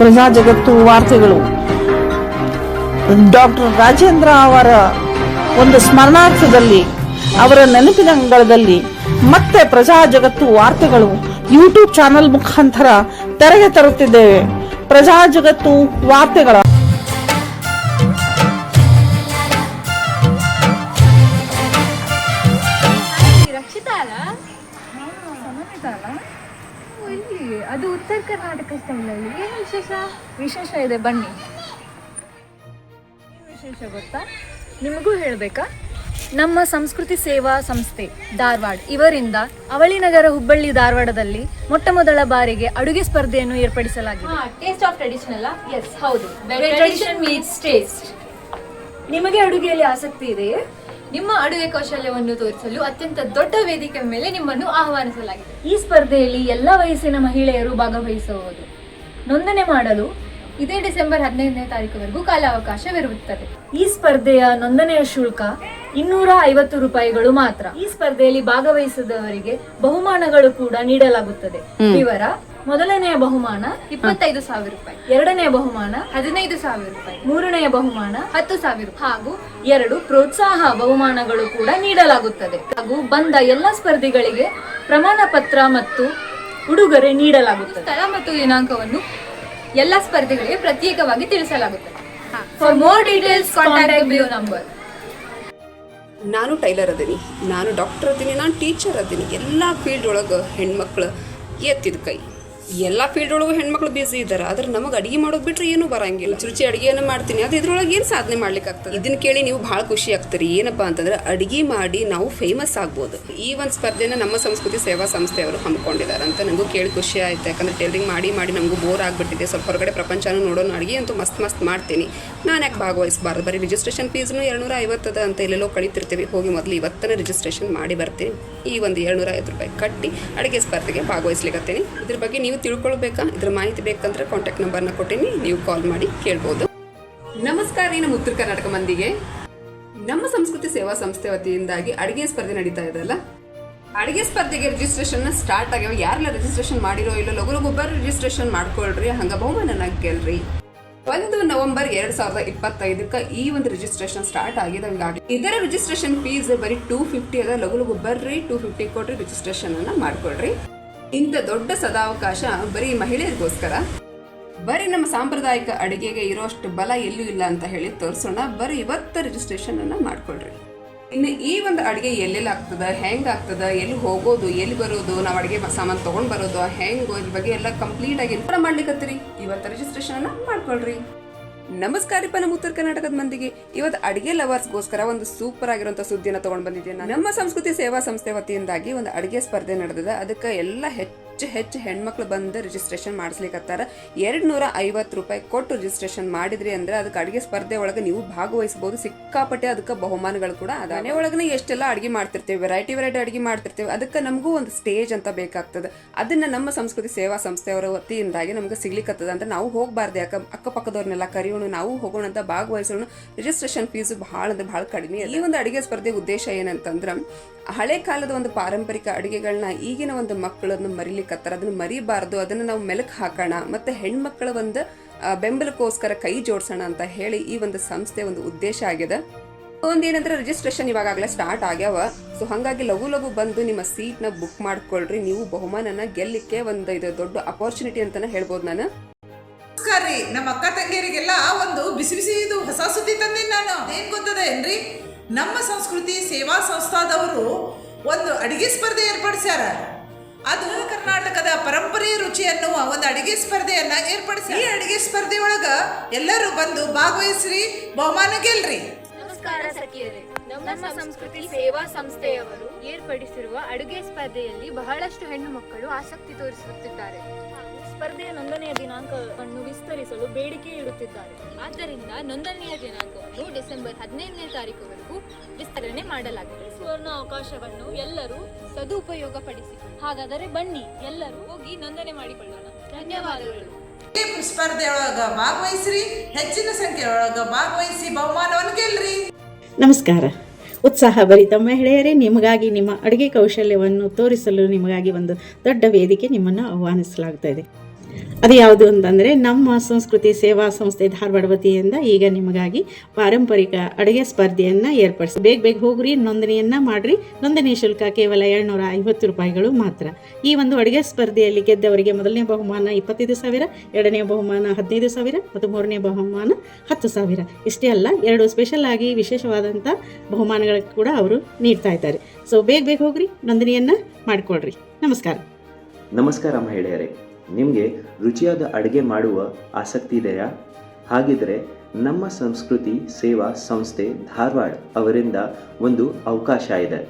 ಪ್ರಜಾ ಜಗತ್ತು ವಾರ್ತೆಗಳು. ಡಾಕ್ಟರ್ ರಾಜೇಂದ್ರ ಅವರ ಒಂದು ಸ್ಮರಣಾರ್ಥದಲ್ಲಿ, ಅವರ ನೆನಪಿನ ಅಂಗಳದಲ್ಲಿ ಮತ್ತೆ ಪ್ರಜಾ ಜಗತ್ತು ವಾರ್ತೆಗಳು ಯೂಟ್ಯೂಬ್ ಚಾನೆಲ್ ಮುಖಾಂತರ ತೆರೆಗೆ ತರುತ್ತಿದ್ದೇವೆ. ಪ್ರಜಾ ಜಗತ್ತು ವಾರ್ತೆಗಳ ಕರ್ನಾಟಕ ಸ್ಟೈಲಲ್ಲಿ ಏನು ವಿಶೇಷ? ವಿಶೇಷ ಇದೆ ಬನ್ನಿ. ಏನು ವಿಶೇಷ ಗೊತ್ತಾ? ನಿಮಗೂ ಹೇಳಬೇಕಾ? ನಮ್ಮ ಸಂಸ್ಕೃತಿ ಸೇವಾ ಸಂಸ್ಥೆ ಧಾರವಾಡ. ಇವರಿಂದ ಅವಳಿ ನಗರ ಹುಬ್ಬಳ್ಳಿ ಧಾರವಾಡದಲ್ಲಿ ಮೊಟ್ಟ ಮೊದಲ ಬಾರಿಗೆ ಅಡುಗೆ ಸ್ಪರ್ಧೆಯನ್ನು ಏರ್ಪಡಿಸಲಾಗಿದೆ. ಟೇಸ್ಟ್ ಆಫ್ ಟ್ರೆಡಿಷನಲ್ ಎಸ್ ಹೌದು. ಟ್ರೆಡಿಷನ್ ಮೀಟ್ಸ್ ಟೇಸ್ಟ್ ನಿಮಗೆ ಅಡುಗೆಯಲ್ಲಿ ಆಸಕ್ತಿ ಇದೆಯೇ? ನಿಮ್ಮ ಅಡುಗೆ ಕೌಶಲ್ಯವನ್ನು ತೋರಿಸಲು ಅತ್ಯಂತ ದೊಡ್ಡ ವೇದಿಕೆ ಮೇಲೆ ನಿಮ್ಮನ್ನು ಆಹ್ವಾನಿಸಲಾಗಿದೆ. ಈ ಸ್ಪರ್ಧೆಯಲ್ಲಿ ಎಲ್ಲ ವಯಸ್ಸಿನ ಮಹಿಳೆಯರು ಭಾಗವಹಿಸಬಹುದು. ನೋಂದಣಿ ಮಾಡಲು ಇದೇ ಡಿಸೆಂಬರ್ ಹದಿನೈದನೇ ತಾರೀಕುವರೆಗೂ ಕಾಲಾವಕಾಶವಿರುತ್ತದೆ. ಈ ಸ್ಪರ್ಧೆಯ ನೋಂದಣಿಯ ಶುಲ್ಕ ಇನ್ನೂರ ಐವತ್ತು ರೂಪಾಯಿಗಳು ಮಾತ್ರ. ಈ ಸ್ಪರ್ಧೆಯಲ್ಲಿ ಭಾಗವಹಿಸಿದವರಿಗೆ ಬಹುಮಾನಗಳು ಕೂಡ ನೀಡಲಾಗುತ್ತದೆ. ವಿವರ ಮೊದಲನೆಯ ಬಹುಮಾನ ಇಪ್ಪತ್ತೈದು ಸಾವಿರ ರೂಪಾಯಿ. ಎರಡನೆಯ ಬಹುಮಾನ ಹದಿನೈದು ಸಾವಿರ ರೂಪಾಯಿ. ಮೂರನೆಯ ಬಹುಮಾನ ಹತ್ತು ಸಾವಿರ ಹಾಗೂ ಎರಡು ಪ್ರೋತ್ಸಾಹ ಬಹುಮಾನಗಳು ಕೂಡ ನೀಡಲಾಗುತ್ತದೆ. ಹಾಗೂ ಬಂದ ಎಲ್ಲ ಸ್ಪರ್ಧಿಗಳಿಗೆ ಪ್ರಮಾಣ ಪತ್ರ ಮತ್ತು ಉಡುಗೊರೆ ನೀಡಲಾಗುತ್ತದೆ. ಸ್ಥಳ ಮತ್ತು ದಿನಾಂಕವನ್ನು ಎಲ್ಲ ಸ್ಪರ್ಧಿಗಳಿಗೆ ಪ್ರತ್ಯೇಕವಾಗಿ ತಿಳಿಸಲಾಗುತ್ತದೆ. For more details contact number ನಾನು ಟೈಲರ್ ಅದೀನಿ. ನಾನು ಡಾಕ್ಟರ್ ಅದೀನಿ. ನಾನು ಟೀಚರ್ ಅದೀನಿ. ಎಲ್ಲ ಫೀಲ್ಡ್ ಒಳಗೆ ಹೆಣ್ಮಕ್ಳು ಎತ್ತಿದ ಕೈ. ಎಲ್ಲ ಫೀಲ್ಡ್ ಒಳಗೂ ಹೆಣ್ಮಕ್ಳು ಬಿಸಿ ಇದ್ದಾರೆ ಆದ್ರೆ ನಮಗೆ ಅಡಿಗೆ ಮಾಡೋದು ಬಿಟ್ರೆ ಏನೂ ಬರಂಗಿಲ್ಲ. ರುಚಿ ಅಡಿಗೆಯನ್ನು ಮಾಡ್ತೀನಿ. ಅದು ಇದ್ರೊಳಗೆ ಏನು ಸಾಧನೆ ಮಾಡ್ಲಿಕ್ಕೆ ಆಗ್ತದೆ? ಇದನ್ನ ಕೇಳಿ ನೀವು ಭಾಳ ಖುಷಿ ಆಗ್ತೀರಿ. ಏನಪ್ಪಾ ಅಂತಂದ್ರೆ ಅಡಿಗೆ ಮಾಡಿ ನಾವು ಫೇಮಸ್ ಆಗ್ಬೋದು. ಈ ಒಂದು ಸ್ಪರ್ಧೆನ ನಮ್ಮ ಸಂಸ್ಕೃತಿ ಸೇವಾ ಸಂಸ್ಥೆಯವರು ಹಮ್ಮಿಕೊಂಡಿದ್ದಾರೆ ಅಂತ ನನಗೂ ಕೇಳಿ ಖುಷಿ ಆಯ್ತು. ಯಾಕಂದ್ರೆ ಟೇಲರಿಂಗ್ ಮಾಡಿ ಮಾಡಿ ನಮಗೂ ಬೋರ್ ಆಗ್ಬಿಟ್ಟಿದೆ. ಸ್ವಲ್ಪ ಹೊರಗಡೆ ಪ್ರಪಂಚನೂ ನೋಡೋಣ ಅಡಿಗೆ ಅಂತೂ ಮಸ್ತ್ ಮಸ್ತ್ ಮಾಡ್ತೀನಿ. ನಾನು ಯಾಕೆ ಭಾಗವಹಿಸಬಾರ್ದು ಬರೀ ರಿಜಿಸ್ಟ್ರೇಷನ್ ಫೀಸ್ನು ಎರಡುನೂರ ಐವತ್ತದ ಅಂತ ಎಲ್ಲೆಲ್ಲೋ ಕಳಿತಿರ್ತೀವಿ. ಹೋಗಿ ಮೊದಲು ಇವತ್ತನೇ ರಿಜಿಸ್ಟ್ರೇಷನ್ ಮಾಡಿ ಬರ್ತೀನಿ. ಈ ಒಂದು ಏಳ್ನೂರ ಐವತ್ತು ರೂಪಾಯಿ ಕಟ್ಟಿ ಅಡುಗೆ ಸ್ಪರ್ಧೆಗೆ ಭಾಗವಹಿಸ್ಲಿಕ್ಕತ್ತೀನಿ ಇದ್ರ ಬಗ್ಗೆ ನೀವು ತಿಳ್ಕೊಳ್ಬೇಕಾ? ಇದ್ರ ಮಾಹಿತಿ ಬೇಕಂದ್ರೆ ಕಾಂಟ್ಯಾಕ್ಟ್ ನಂಬರ್ನ ಕೊಟ್ಟಿನಿ, ನೀವು ಕಾಲ್ ಮಾಡಿ ಕೇಳ್ಬೋದು. ನಮಸ್ಕಾರ ರೀ ನಮ್ಮ ಉತ್ತರ ಕರ್ನಾಟಕ ಮಂದಿಗೆ. ನಮ್ಮ ಸಂಸ್ಕೃತಿ ಸೇವಾ ಸಂಸ್ಥೆ ವತಿಯಿಂದಾಗಿ ಅಡುಗೆ ಸ್ಪರ್ಧೆ ನಡೀತಾ ಇದೆಲ್ಲ ಅಡುಗೆ ಸ್ಪರ್ಧೆಗೆ ರಿಜಿಸ್ಟ್ರೇಷನ್ ಸ್ಟಾರ್ಟ್ ಆಗ್ಯಾವ. ಯಾರೆಲ್ಲ ರಿಜಿಸ್ಟ್ರೇಷನ್ ಮಾಡಿರೋ ಇಲ್ಲ ಲಗು ಒಬ್ಬರು ರಿಜಿಸ್ಟ್ರೇಷನ್ ಮಾಡ್ಕೊಳ್ರಿ, ಹಂಗ ಬಹುಮಾನ ಗೆಲ್ರಿ. ಒಂದು ನವೆಂಬರ್ ಎರಡ್ ಸಾವಿರದ ಇಪ್ಪತ್ತೈದಕ್ಕ ಈ ಒಂದು ರಿಜಿಸ್ಟ್ರೇಷನ್ ಸ್ಟಾರ್ಟ್ ಆಗಿದೆ ಇದರ ರಿಜಿಸ್ಟ್ರೇಷನ್ ಫೀಸ್ ಬರೀ ಟೂ ಫಿಫ್ಟಿ ಅದ. ಲಗು ಲಗು ಬರ್ರಿ ಟೂ ಫಿಫ್ಟಿ ಕೊಟ್ರಿ ರಿಜಿಸ್ಟ್ರೇಷನ್ ಅನ್ನ ಮಾಡ್ಕೊಳ್ರಿ. ಇಂಥ ದೊಡ್ಡ ಸದಾವಕಾಶ ಬರೀ ಮಹಿಳೆಯರಿಗೋಸ್ಕರ? ಬರೀ ನಮ್ಮ ಸಾಂಪ್ರದಾಯಿಕ ಅಡುಗೆಗೆ ಇರೋಷ್ಟು ಬಲ ಎಲ್ಲೂ ಇಲ್ಲ ಅಂತ ಹೇಳಿ ತೋರಿಸೋಣ. ಬರೀ ಇವತ್ತ ರಿಜಿಸ್ಟ್ರೇಷನ್ ಅನ್ನ ಮಾಡ್ಕೊಳ್ರಿ. ಇನ್ನು ಈ ಒಂದು ಅಡುಗೆ ಎಲ್ಲೆಲ್ಲಿ ಆಗ್ತದೆ, ಹೆಂಗ್ ಆಗ್ತದ, ಎಲ್ಲಿ ಹೋಗೋದು, ಎಲ್ಲಿ ಬರೋದು, ನಾವು ಅಡಿಗೆ ಸಾಮಾನು ತಗೊಂಡ್ ಬರೋದು, ಹೆಂಗ್, ಇದ್ರ ಬಗ್ಗೆ ಎಲ್ಲ ಕಂಪ್ಲೀಟ್ ಆಗಿ ಇನ್ಫಾರ್ಮ್ ಮಾಡ್ಲಿಕ್ಕತ್ತೀರಿ ಇವತ್ತು ರಿಜಿಸ್ಟ್ರೇಷನ್ ಅನ್ನ ಮಾಡ್ಕೊಳ್ರಿ. ನಮಸ್ಕಾರಪ್ಪ ನಮ್ಮ ಉತ್ತರ ಕರ್ನಾಟಕದ ಮಂದಿಗೆ ಇವತ್ತು ಅಡಿಗೆ ಲವರ್ಸ್ಗೋಸ್ಕರ ಒಂದು ಸೂಪರ್ ಆಗಿರುವಂತ ಸುದ್ದಿನ ತಗೊಂಡ್ ಬಂದಿದ್ದೇನೆ. ನಮ್ಮ ಸಂಸ್ಕೃತಿ ಸೇವಾ ಸಂಸ್ಥೆ ವತಿಯಿಂದಾಗಿ ಒಂದು ಅಡಿಗೆ ಸ್ಪರ್ಧೆ ನಡೆದಿದೆ ಅದಕ್ಕೆ ಎಲ್ಲ ಹೆಚ್ಚು ಹೆಚ್ಚು ಹೆಚ್ಚು ಹೆಣ್ಮಕ್ಳು ಬಂದು ರಿಜಿಸ್ಟ್ರೇಷನ್ ಮಾಡಿಸ್ಲಿಕ್ಕತ್ತಾರ ಎರಡು ನೂರ ಐವತ್ತು ರೂಪಾಯಿ ಕೊಟ್ಟು ರಿಜಿಸ್ಟ್ರೇಷನ್ ಮಾಡಿದ್ರಿ ಅಂದ್ರೆ ಅದಕ್ಕೆ ಅಡುಗೆ ಸ್ಪರ್ಧೆ ಒಳಗೆ ನೀವು ಭಾಗವಹಿಸಬಹುದು ಸಿಕ್ಕಾಪಟ್ಟೆ ಅದಕ್ಕೆ ಬಹುಮಾನಗಳು ಕೂಡ ಅದ ಮನೆ ಒಳಗನೆ ಎಷ್ಟೆಲ್ಲ ಅಡಿಗೆ ಮಾಡ್ತಿರ್ತೀವಿ ವೆರೈಟಿ ವೆರೈಟಿ ಅಡಿಗೆ ಮಾಡ್ತಿರ್ತೀವಿ, ಅದಕ್ಕೆ ನಮಗೂ ಒಂದು ಸ್ಟೇಜ್ ಅಂತ ಬೇಕಾಗ್ತದೆ. ಅದನ್ನ ನಮ್ಮ ಸಂಸ್ಕೃತಿ ಸೇವಾ ಸಂಸ್ಥೆಯವರ ವತಿಯಿಂದಾಗಿ ನಮ್ಗೆ ಸಿಗ್ಲಿಕ್ಕತ್ತದ ಅಂತ ನಾವು ಹೋಗಬಾರ್ದು. ಯಾಕೆ ಅಕ್ಕಪಕ್ಕದವ್ರನ್ನೆಲ್ಲ ಕರೆಯೋಣ, ನಾವು ಹೋಗೋಣ ಅಂತ ಭಾಗವಹಿಸೋಣ. ರಿಜಿಸ್ಟ್ರೇಷನ್ ಫೀಸ್ ಬಹಳ ಅಂದ್ರೆ ಬಹಳ ಕಡಿಮೆ. ಈ ಒಂದು ಅಡಿಗೆ ಸ್ಪರ್ಧೆ ಉದ್ದೇಶ ಏನಂತಂದ್ರೆ, ಹಳೆ ಕಾಲದ ಒಂದು ಪಾರಂಪರಿಕ ಅಡಿಗೆಗಳನ್ನ ಈಗಿನ ಒಂದು ಮಕ್ಕಳನ್ನು ಮರಿಲಿಕ್ಕತ್ತಾರ ಅದನ್ನ ಮರಿಬಾರ್ದು, ಅದನ್ನ ನಾವು ಮೆಲುಕು ಹಾಕೋಣ, ಮತ್ತೆ ಹೆಣ್ಮಕ್ಳ ಒಂದು ಬೆಂಬಲಕ್ಕೋಸ್ಕರ ಕೈ ಜೋಡಿಸೋಣ ಅಂತ ಹೇಳಿ ಈ ಒಂದು ಸಂಸ್ಥೆ ಒಂದು ಉದ್ದೇಶ ಆಗಿದೆ. ಒಂದೇನಂದ್ರೆ ರಿಜಿಸ್ಟ್ರೇಷನ್ ಇವಾಗಲೇ ಸ್ಟಾರ್ಟ್ ಆಗ್ಯಾವ. ಸೊ ಹಾಗಾಗಿ ಲಘು ಲಘು ಬಂದು ನಿಮ್ಮ ಸೀಟ್ನ ಬುಕ್ ಮಾಡ್ಕೊಳ್ರಿ. ನೀವು ಬಹುಮಾನನ ಗೆಲ್ಲಿಕ್ಕೆ ಒಂದು ಇದು ದೊಡ್ಡ ಅಪರ್ಚುನಿಟಿ ಅಂತಾನೆ ಹೇಳ್ಬೋದು ನಾನು. ನಮಸ್ಕಾರ ರೀ. ನಮ್ಮ ಅಕ್ಕ ತಂಗಿಯರಿಗೆಲ್ಲ ಒಂದು ಬಿಸಿ ಬಿಸಿ ಇದು ಹೊಸ ಸುದ್ದಿ ತಂದೀನಿ ನಾನು. ಏನ್ ಗೊತ್ತದೆ ಏನ್ರಿ? ನಮ್ಮ ಸಂಸ್ಕೃತಿ ಸೇವಾ ಸಂಸ್ಥಾದವರು ಒಂದು ಅಡಿಗೆ ಸ್ಪರ್ಧೆ ಏರ್ಪಡಿಸ್ಯಾರ. ಅದು ಕರ್ನಾಟಕದ ಪರಂಪರೆ ರುಚಿ ಅನ್ನುವ ಒಂದು ಅಡಿಗೆ ಸ್ಪರ್ಧೆಯನ್ನ ಏರ್ಪಡಿಸಿ. ಈ ಅಡಿಗೆ ಸ್ಪರ್ಧೆಯೊಳಗ ಎಲ್ಲರೂ ಬಂದು ಭಾಗವಹಿಸ್ರಿ ಬಹುಮಾನ ಗೆಲ್ರಿ ನಮಸ್ಕಾರ ಸಖಿಯರೇ. ನಮ್ಮ ಸಂಸ್ಕೃತಿ ಸೇವಾ ಸಂಸ್ಥೆಯವರು ಏರ್ಪಡಿಸಿರುವ ಅಡುಗೆ ಸ್ಪರ್ಧೆಯಲ್ಲಿ ಬಹಳಷ್ಟು ಹೆಣ್ಣು ಮಕ್ಕಳು ಆಸಕ್ತಿ ತೋರಿಸುತ್ತಿದ್ದಾರೆ. ಸ್ಪರ್ಧೆಯ ನೋಂದಣಿಯ ದಿನಾಂಕವನ್ನು ವಿಸ್ತರಿಸಲು ಬೇಡಿಕೆ ಇಡುತ್ತಿದ್ದಾರೆ. ಆದ್ದರಿಂದ ನೋಂದಣಿಯ ದಿನಾಂಕವನ್ನು ಡಿಸೆಂಬರ್ ಹದಿನೈದನೇ ತಾರೀಕುವರೆಗೂ ವಿಸ್ತರಣೆ ಮಾಡಲಾಗಿದೆ. ಸುವರ್ಣ ಅವಕಾಶವನ್ನು ಎಲ್ಲರೂ ಸದುಪಯೋಗ ಪಡಿಸಿ ಹಾಗಾದರೆ ಬನ್ನಿ ಎಲ್ಲರೂ ಹೋಗಿ ನೋಂದಣಿ ಮಾಡಿಕೊಳ್ಳೋಣ. ಧನ್ಯವಾದಗಳು. ನಮಸ್ಕಾರ ಸ್ಪರ್ಧೆ ಒಳಗ ಭಾಗವಹಿಸ್ರಿ ಹೆಚ್ಚಿನ ಸಂಖ್ಯೆ ಒಳಗ ಭಾಗವಹಿಸಿ ಬಹುಮಾನವನ್ನು ಗೆಲ್ರಿ ನಮಸ್ಕಾರ. ಉತ್ಸಾಹಭರಿತ ಮಹಿಳೆಯರೇ ನಿಮಗಾಗಿ ನಿಮ್ಮ ಅಡುಗೆ ಕೌಶಲ್ಯವನ್ನು ತೋರಿಸಲು ನಿಮಗಾಗಿ ಒಂದು ದೊಡ್ಡ ವೇದಿಕೆ ನಿಮ್ಮನ್ನು ಆಹ್ವಾನಿಸಲಾಗ್ತಾ ಇದೆ. ಅದು ಯಾವುದು ಅಂತಂದರೆ ನಮ್ಮ ಸಂಸ್ಕೃತಿ ಸೇವಾ ಸಂಸ್ಥೆ ಧಾರವಾಡ ವತಿಯಿಂದ ಈಗ ನಿಮಗಾಗಿ ಪಾರಂಪರಿಕ ಅಡುಗೆ ಸ್ಪರ್ಧೆಯನ್ನು ಏರ್ಪಡಿಸಿ ಬೇಗ ಬೇಗ ಹೋಗ್ರಿ, ನೋಂದಣಿಯನ್ನು ಮಾಡಿರಿ. ನೋಂದಣಿ ಶುಲ್ಕ ಕೇವಲ ಏಳ್ನೂರ ಐವತ್ತು ರೂಪಾಯಿಗಳು ಮಾತ್ರ. ಈ ಒಂದು ಅಡುಗೆ ಸ್ಪರ್ಧೆಯಲ್ಲಿ ಗೆದ್ದವರಿಗೆ ಮೊದಲನೇ ಬಹುಮಾನ ಇಪ್ಪತ್ತೈದು ಸಾವಿರ, ಎರಡನೇ ಬಹುಮಾನ ಹದಿನೈದು ಸಾವಿರ ಮತ್ತು ಮೂರನೇ ಬಹುಮಾನ ಹತ್ತು ಸಾವಿರ. ಇಷ್ಟೇ ಅಲ್ಲ, ಎರಡು ಸ್ಪೆಷಲ್ ಆಗಿ ವಿಶೇಷವಾದಂಥ ಬಹುಮಾನಗಳು ಕೂಡ ಅವರು ನೀಡ್ತಾ ಇದ್ದಾರೆ. ಸೊ ಬೇಗ ಬೇಗ ಹೋಗ್ರಿ, ನೋಂದಣಿಯನ್ನು ಮಾಡಿಕೊಡ್ರಿ ನಮಸ್ಕಾರ. ನಮಸ್ಕಾರ ಮಹಿಳೆಯರೇ ನಿಮಗೆ ರುಚಿಯಾದ ಅಡುಗೆ ಮಾಡುವ ಆಸಕ್ತಿ ಇದೆಯಾ? ಹಾಗಿದ್ರೆ ನಮ್ಮ ಸಂಸ್ಕೃತಿ ಸೇವಾ ಸಂಸ್ಥೆ ಧಾರವಾಡ ಅವರಿಂದ ಒಂದು ಅವಕಾಶ ಇದೆ.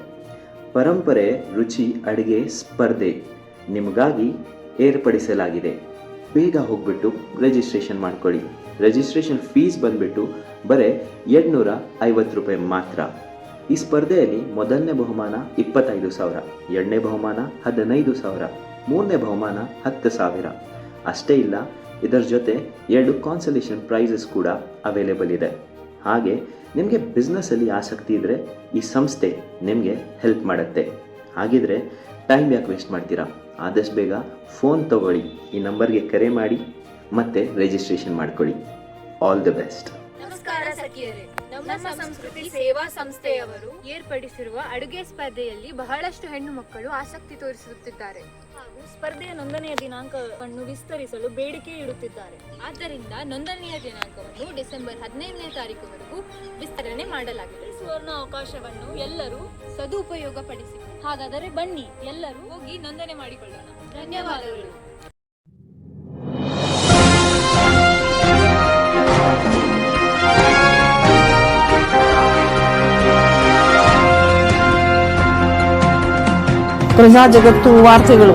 ಪರಂಪರೆ, ರುಚಿ, ಅಡುಗೆ, ಸ್ಪರ್ಧೆ ನಿಮಗಾಗಿ ಏರ್ಪಡಿಸಲಾಗಿದೆ. ಬೇಗ ಹೋಗ್ಬಿಟ್ಟು ರಿಜಿಸ್ಟ್ರೇಷನ್ ಮಾಡ್ಕೊಳ್ಳಿ. ರಿಜಿಸ್ಟ್ರೇಷನ್ ಫೀಸ್ ಬಂದ್ಬಿಟ್ಟು ಬರೀ ಎಂಟುನೂರ ಐವತ್ತು ರೂಪಾಯಿ ಮಾತ್ರ. ಈ ಸ್ಪರ್ಧೆಯಲ್ಲಿ ಮೊದಲನೇ ಬಹುಮಾನ ಇಪ್ಪತ್ತೈದು ಸಾವಿರ, ಎರಡನೇ ಬಹುಮಾನ ಹದಿನೈದು ಸಾವಿರ. ಮೂರನೇ ಬಹುಮಾನ ಹತ್ತು ಸಾವಿರ. ಅಷ್ಟೇ ಇಲ್ಲ, ಇದರ ಜೊತೆ ಎರಡು ಕಾನ್ಸಲೇಷನ್ ಪ್ರೈಸಸ್ ಕೂಡ ಅವೈಲೇಬಲ್ ಇದೆ. ಹಾಗೆ ನಿಮಗೆ ಬಿಸ್ನೆಸ್ಸಲ್ಲಿ ಆಸಕ್ತಿ ಇದ್ದರೆ ಈ ಸಂಸ್ಥೆ ನಿಮಗೆ ಹೆಲ್ಪ್ ಮಾಡುತ್ತೆ. ಹಾಗಿದ್ರೆ ಟೈಮ್ ಯಾಕೆ ವೇಸ್ಟ್ ಮಾಡ್ತೀರಾ? ಆದಷ್ಟು ಬೇಗ ಫೋನ್ ತಗೊಳ್ಳಿ. ಈ ನಂಬರ್ಗೆ ಕರೆ ಮಾಡಿ ಮತ್ತೆ ರಿಜಿಸ್ಟ್ರೇಷನ್ ಮಾಡ್ಕೊಳ್ಳಿ. ಆಲ್ ದಿ ಬೆಸ್ಟ್ ಸಖಿಯರೇ ನಮ್ಮ ಸಂಸ್ಕೃತಿ ಸೇವಾ ಸಂಸ್ಥೆಯವರು ಏರ್ಪಡಿಸಿರುವ ಅಡುಗೆ ಸ್ಪರ್ಧೆಯಲ್ಲಿ ಬಹಳಷ್ಟು ಹೆಣ್ಣು ಮಕ್ಕಳು ಆಸಕ್ತಿ ತೋರಿಸುತ್ತಿದ್ದಾರೆ. ಹಾಗೂ ಸ್ಪರ್ಧೆಯ ನೋಂದಣಿಯ ದಿನಾಂಕವನ್ನು ವಿಸ್ತರಿಸಲು ಬೇಡಿಕೆ ಇಡುತ್ತಿದ್ದಾರೆ. ಆದ್ದರಿಂದ ನೋಂದಣಿಯ ದಿನಾಂಕವನ್ನು ಡಿಸೆಂಬರ್ ಹದಿನೈದನೇ ತಾರೀಕುವರೆಗೂ ವಿಸ್ತರಣೆ ಮಾಡಲಾಗಿದೆ. ಸುವರ್ಣ ಅವಕಾಶವನ್ನು ಎಲ್ಲರೂ ಸದುಪಯೋಗ ಪಡಿಸಿ ಹಾಗಾದರೆ ಬನ್ನಿ ಎಲ್ಲರೂ ಹೋಗಿ ನೋಂದಣಿ ಮಾಡಿಕೊಳ್ಳೋಣ. ಧನ್ಯವಾದಗಳು. ಪ್ರಜಾ ಜಗತ್ತು ವಾರ್ತೆಗಳು